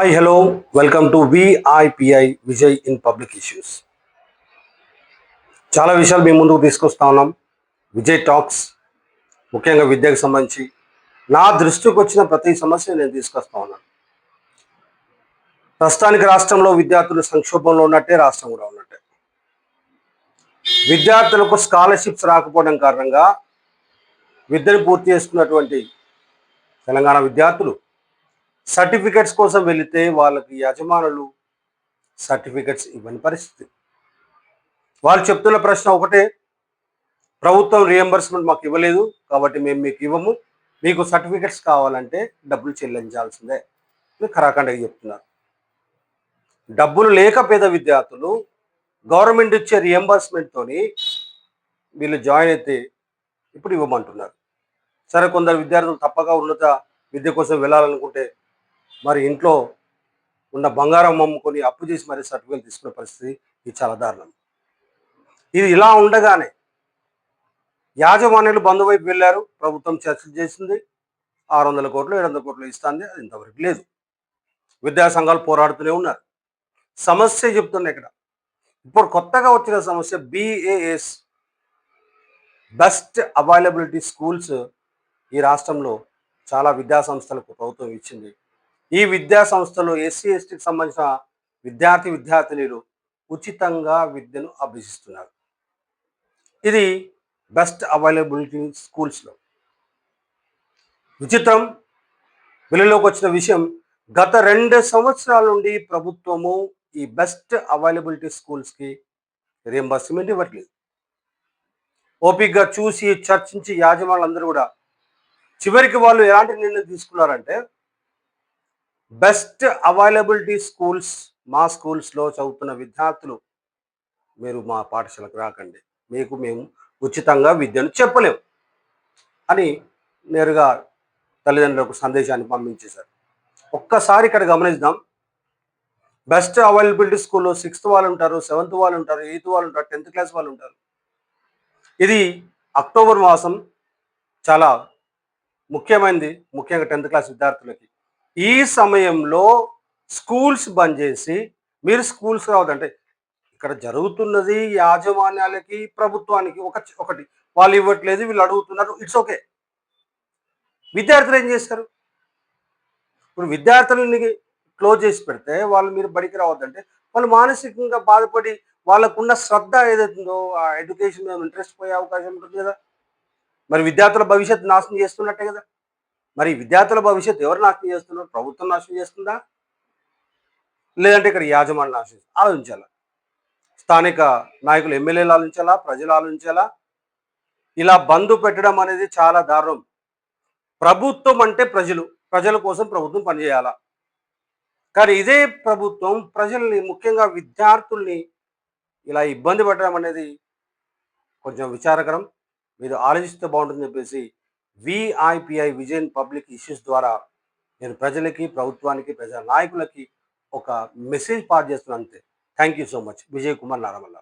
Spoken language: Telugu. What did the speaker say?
Hi hello welcome to VIPI Vijay in public issues చాలా విషయాలు మేము ముందుకు తీసుకొస్తా ఉన్నాం. విజయ్ టాక్స్ ముఖ్యంగా విద్యకు సంబంధించి. నా దృష్టికి వచ్చిన ప్రతి సమస్య నేను తీసుకొస్తా ఉన్నాను. ప్రస్తుతానికి రాష్ట్రంలో విద్యార్థులు సంక్షోభంలో ఉన్నట్టే రాష్ట్రం కూడా ఉన్నట్టే. విద్యార్థులకు స్కాలర్షిప్స్ రాకపోవడం కారణంగా విద్యను పూర్తి చేసుకున్నటువంటి తెలంగాణ విద్యార్థులు సర్టిఫికెట్స్ కోసం వెళితే వాళ్ళకి యజమానులు సర్టిఫికెట్స్ ఇవ్వని పరిస్థితి. వాళ్ళు చెప్తున్న ప్రశ్న ఒకటే ప్రభుత్వం రియంబర్స్మెంట్ మాకు ఇవ్వలేదు కాబట్టి మేము మీకు ఇవ్వము మీకు సర్టిఫికెట్స్ కావాలంటే డబ్బులు చెల్లించాల్సిందే అని ఖరాఖండగా చెప్తున్నారు. డబ్బులు లేక పేద విద్యార్థులు గవర్నమెంట్ ఇచ్చే రియంబర్స్మెంట్తోని వీళ్ళు జాయిన్ అయితే ఇప్పుడు ఇవ్వమంటున్నారు. సరే కొందరు విద్యార్థులు తప్పగా ఉన్నత విద్య కోసం వెళ్ళాలనుకుంటే మరి ఇంట్లో ఉన్న బంగారం అమ్ముకొని అప్పు చేసి మరి సర్టిఫికేట్ తీసుకునే పరిస్థితి ఇది చాలా దారుణం. ఇది ఇలా ఉండగానే యాజమాన్యులు బంధు వైపు వెళ్ళారు ప్రభుత్వం చర్చలు చేసింది ఆరు వందల కోట్లు ఏడు వందల కోట్లు ఇస్తుంది అది ఇంతవరకు లేదు. విద్యా సంఘాలు పోరాడుతూనే ఉన్నారు. సమస్య చెప్తున్నాయి ఇక్కడ. ఇప్పుడు కొత్తగా వచ్చిన సమస్య బిఏఎస్ బెస్ట్ అవైలబిలిటీ స్కూల్స్ ఈ రాష్ట్రంలో చాలా విద్యా సంస్థలకు ప్రభుత్వం ఇచ్చింది. ఈ విద్యా సంస్థలో ఎస్సీ ఎస్టీకి సంబంధించిన విద్యార్థి విద్యార్థినిలు ఉచితంగా విద్యను అభ్యసిస్తున్నారు. ఇది బెస్ట్ అవైలబిలిటీ స్కూల్స్లో. ఉచితం వెలుగులోకి వచ్చిన విషయం గత రెండు సంవత్సరాల నుండి ప్రభుత్వము ఈ బెస్ట్ అవైలబిలిటీ స్కూల్స్కి రియంబర్స్మెంట్ ఇవ్వట్లేదు. ఓపిక్గా చూసి చర్చించి యాజమాన్యులందరూ కూడా చివరికి వాళ్ళు ఎలాంటి నిర్ణయం తీసుకున్నారంటే బెస్ట్ అవైలబిలిటీ స్కూల్స్ మా స్కూల్స్లో చదువుతున్న విద్యార్థులు మీరు మా పాఠశాలకు రాకండి. మీకు మేము ఉచితంగా విద్యను చెప్పలేము అని నేరుగా తల్లిదండ్రులకు సందేశాన్ని పంపించేశారు. ఒక్కసారి ఇక్కడ గమనిద్దాం. బెస్ట్ అవైలబిలిటీ స్కూల్లో సిక్స్త్ వాళ్ళు ఉంటారు సెవెంత్ వాళ్ళు ఉంటారు ఎయిత్ వాళ్ళు ఉంటారు టెన్త్ క్లాస్ వాళ్ళు ఉంటారు. ఇది అక్టోబర్ మాసం చాలా ముఖ్యమైనది ముఖ్యంగా టెన్త్ క్లాస్ విద్యార్థులకి. ఈ సమయంలో స్కూల్స్ బంద్ చేసి మీరు స్కూల్స్ రావద్దంటే ఇక్కడ జరుగుతున్నది యాజమాన్యాలకి ప్రభుత్వానికి ఒక ఒకటి. వాళ్ళు ఇవ్వట్లేదు వీళ్ళు అడుగుతున్నారు ఇట్స్ ఓకే. విద్యార్థులు ఏం చేస్తారు? ఇప్పుడు విద్యార్థులని క్లోజ్ చేసి పెడితే వాళ్ళు మీరు బడికి రావద్దంటే వాళ్ళు మానసికంగా బాధపడి వాళ్ళకున్న శ్రద్ధ ఏదైతుందో ఆ ఎడ్యుకేషన్ మీద ఇంట్రెస్ట్ పోయే అవకాశం ఉంటుంది కదా. మరి విద్యార్థుల భవిష్యత్తు నాశనం చేస్తున్నట్టే కదా. మరి విద్యార్థుల భవిష్యత్తు ఎవరు నాశనం చేస్తున్నారు? ప్రభుత్వం నాశనం చేస్తుందా? లేదంటే ఇక్కడ యాజమాన్యం నాశనం ఆలోచించాలా? స్థానిక నాయకులు ఎమ్మెల్యేలు ఆలోచించాలా? ప్రజలు ఆలోచించాలా? ఇలా బంధు పెట్టడం అనేది చాలా దారుణం. ప్రభుత్వం అంటే ప్రజలు. ప్రజల కోసం ప్రభుత్వం పనిచేయాలా? కానీ ఇదే ప్రభుత్వం ప్రజల్ని ముఖ్యంగా విద్యార్థుల్ని ఇలా ఇబ్బంది పెట్టడం అనేది కొంచెం విచారకరం. మీరు ఆలోచిస్తే బాగుంటుందని చెప్పేసి విఐపిఐ విజయన్ పబ్లిక్ ఇష్యూస్ ద్వారా నేను ప్రజలకి ప్రభుత్వానికి ప్రజా నాయకులకి ఒక మెసేజ్ పాస్ చేస్తున్నాను అంతే. Thank you so much Vijay Kumar Naramalla